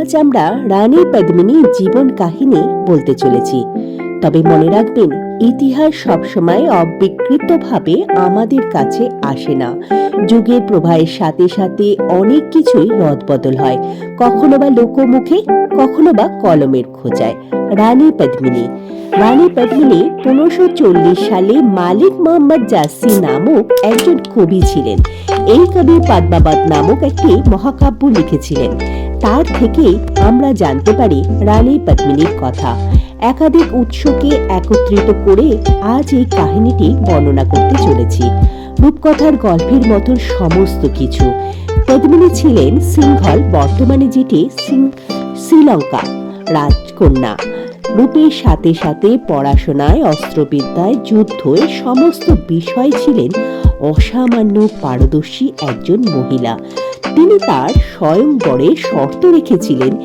আজ আমরা রানী পদ্মিনীর জীবন কাহিনী বলতে চলেছি। তবে মনে রাখবেন, ইতিহাস সবসময় অবিকৃতভাবে আমাদের কাছে আসে না। যুগের প্রবাহের সাথে সাথে অনেক কিছুই রদবদল হয়। কখনো বা লোকমুখে, কখনো বা কলমের খোঁজায়। রানী পদ্মিনী। রানী পদ্মিনী পনেরোশো চল্লিশ সালে মালিক মোহাম্মদ জাসি নামক একজন কবি ছিলেন। এই কবি পদ্মাবত নামক একটি মহাকাব্য লিখেছিলেন। তার থেকেই আমরা জানতে পারি রানী পদ্মিনীর কথা। একাধিক উৎসকে একত্রিত করে আজ এই কাহিনীটি বর্ণনা করতে চলেছি। রূপকথার গল্পের মতন সমস্ত কিছু। পদ্মিনী ছিলেন সিংহল, বর্তমানে যেটি শ্রীলঙ্কা, রাজকন্যা। রূপের সাথে সাথে পড়াশোনায়, অস্ত্রবিদ্যায় যুদ্ধ সমস্ত বিষয় ছিলেন অসামান্য পারদর্শী একজন মহিলা। তিনি তার স্বয়ংবরে শর্ত রেখেছিলেন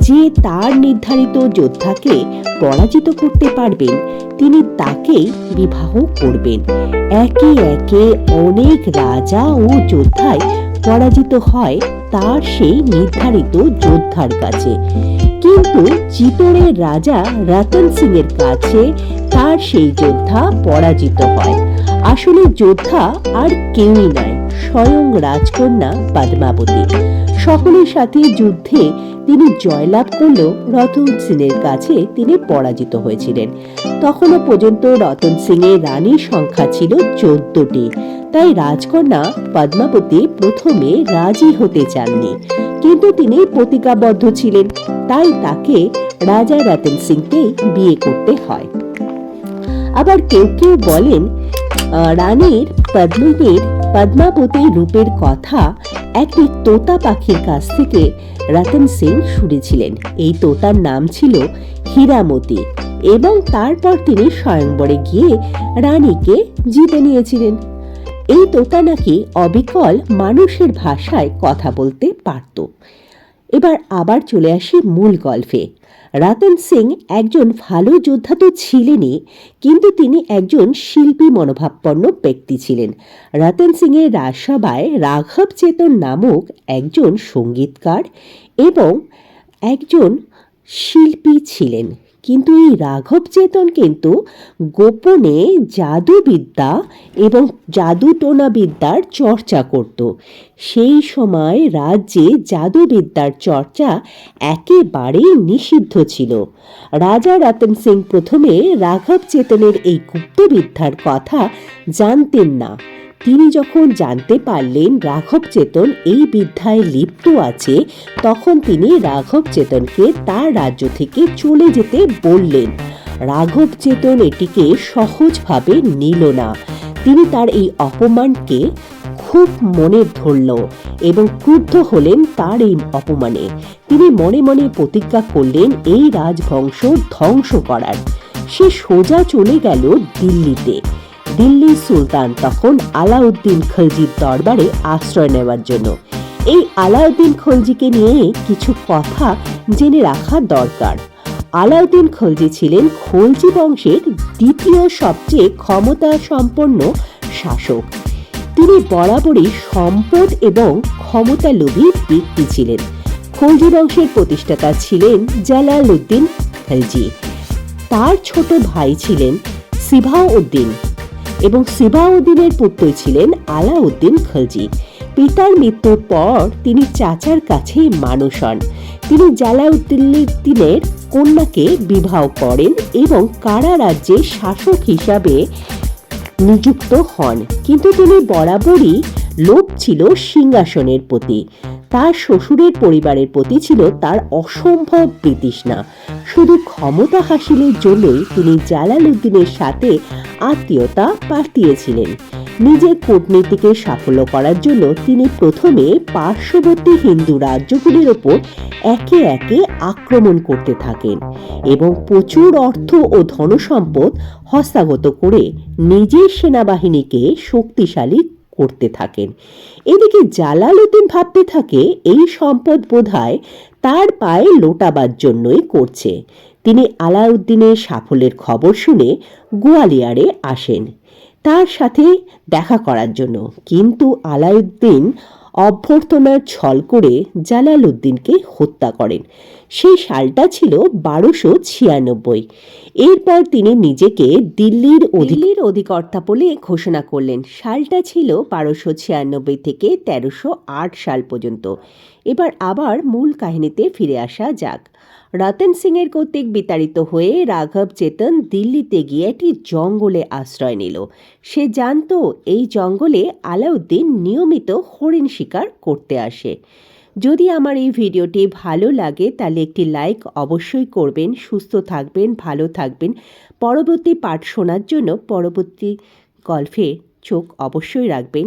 যে তার নির্ধারিত যোদ্ধাকে পরাজিত করতে পারবেন। তিনি তাকেই বিবাহ করবেন। একে একে অনেক রাজা ও যোদ্ধাই পরাজিত হয় তার সেই নির্ধারিত যোদ্ধার কাছে। কিন্তু চিতোরের রাজা রতন সিং এর কাছে তার সেই যোদ্ধা পরাজিত হয়। আসলে যোদ্ধা আর কেউই নয়। স্বয়ং রাজকন্যা পদ্মাবতী। সকলের সাথে যুদ্ধে তিনি জয়লাভ করলেও রতন সিংয়ের কাছে তিনি পরাজিত হয়েছিলেন। তখনও পর্যন্ত রতন সিং এর রানীর সংখ্যা ছিল চোদ্দটি। তাই রাজকন্যা পদ্মাবতী প্রথমে রাজি হতে চাননি। কিন্তু তিনি প্রতিজ্ঞাবদ্ধ ছিলেন। তাই তাকে রাজা রতন সিংকেই বিয়ে করতে হয়। আবার কেউ কেউ বলেন রানীর পদ্মিনীর পদ্মাবতীর রূপের কথা একটি তোতা পাখির কাছ থেকে রতন সিং শুনেছিলেন। এই তোতার নাম ছিল হীরামতি এবং তারপর তিনি স্বয়ংবরে গিয়ে রানীকে জিতে নিয়েছিলেন। এই তোতা নাকি অবিকল মানুষের ভাষায় কথা বলতে পারত। এবার আবার চলে আসি মূল গল্পে। রতন সিং একজন ভালো যোদ্ধা তো ছিলেনই, কিন্তু তিনি একজন শিল্পী মনোভাবপন্ন ব্যক্তি ছিলেন। রাতন সিংয়ের রাজসভায় রাঘব চেতন নামক একজন সঙ্গীতকার এবং একজন শিল্পী ছিলেন। কিন্তু এই রাঘব চেতন কিন্তু গোপনে জাদুবিদ্যা এবং জাদুটোনা বিদ্যার চর্চা করত। সেই সময় রাজ্যে জাদুবিদ্যার চর্চা একেবারেই নিষিদ্ধ ছিল। রাজা রতন সিং প্রথমে রাঘব চেতনের এই গুপ্তবিদ্যার কথা জানতেন না। তিনি যখন জানতে পারলেন রাঘব চেতন এই বিদ্যায় লিপ্ত আছে, তখন তিনি রাঘব চেতনকে তার রাজ্য থেকে চলে যেতে বললেন। রাঘব চেতন এটিকে সহজভাবে নিল না। তিনি তার এই অপমানকে খুব মনে ধরল এবং ক্রুদ্ধ হলেন তার এই অপমানে। তিনি মনে মনে প্রতিজ্ঞা করলেন, এই রাজবংশ ধ্বংস করার। সে সোজা চলে গেল দিল্লিতে। দিল্লির সুলতান তখন আলাউদ্দিন খলজির দরবারে আশ্রয় নেওয়ার জন্য। এই আলাউদ্দিন খলজিকে নিয়ে কিছু কথা জেনে রাখা দরকার। আলাউদ্দিন খলজি ছিলেন খলজি বংশের দ্বিতীয় সবচেয়ে ক্ষমতা সম্পন্ন শাসক। তিনি বরাবরই সম্পদ এবং ক্ষমতালোভী ব্যক্তি ছিলেন। খলজি বংশের প্রতিষ্ঠাতা ছিলেন জালাল উদ্দিন খলজি। তার ছোট ভাই ছিলেন সিভাউদ্দিন। এবং সিবাউদ্দিনের পুত্র ছিলেন আলাউদ্দিন খলজি। পিতার মৃত্যুর পর তিনি চাচার কাছে মানুষ হন। তিনি জালাউদ্দিনের কন্যাকে বিবাহ করেন এবং কারা রাজ্যের শাসক হিসাবে নিযুক্ত হন। কিন্তু তিনি বরাবরই লোভ ছিল সিংহাসনের প্রতি। তার শ্বশুরের পরিবারের প্রতি ছিল তার অসম্ভব বিতৃষ্ণা। শুধু ক্ষমতা হাসিলের জন্যই তিনি জালালউদ্দিনের সাথে আত্মীয়তা পাঠিয়েছিলেন নিজের কূটনীতিকে সাফল্য করার জন্য তিনি প্রথমে পার্শ্ববর্তী হিন্দু রাজ্যগুলির ওপর একে একে আক্রমণ করতে থাকেন এবং প্রচুর অর্থ ও ধনসম্পদ হস্তাগত করে নিজের সেনাবাহিনীকে শক্তিশালী করতে থাকেন। এদিকে জালালউদ্দিন ভাবতে থাকে, এই সম্পদ বোধহয় তার পায়ে লোটাবার জন্যই করছে। তিনি আলাউদ্দিনের সাফল্যের খবর শুনে গোয়ালিয়ারে আসেন। তার সাথে দেখা করার জন্য। কিন্তু আলাউদ্দিন অভ্যর্থনার ছল করে জালাল উদ্দিনকে হত্যা করেন। সেই সালটা ছিল বারোশো ছিয়ানব্বই। এরপর তিনি নিজেকে দিল্লির দিল্লির অধিকর্তা বলে ঘোষণা করলেন। সালটা ছিল বারোশো ছিয়ানব্বই থেকে তেরোশো আট সাল পর্যন্ত। এবার আবার মূল কাহিনীতে ফিরে আসা যাক। রতন সিংয়ের কর্তৃক বিতাড়িত হয়ে রাঘব চেতন দিল্লিতে গিয়ে একটি জঙ্গলে আশ্রয় নিল। সে জানতো এই জঙ্গলে আলাউদ্দিন নিয়মিত হরিণ শিকার করতে আসে। যদি আমার এই ভিডিওটি ভালো লাগে, তাহলে একটি লাইক অবশ্যই করবেন, সুস্থ থাকবেন, ভালো থাকবেন। পরবর্তী পাঠ শোনার জন্য পরবর্তী গল্পে চোখ অবশ্যই রাখবেন।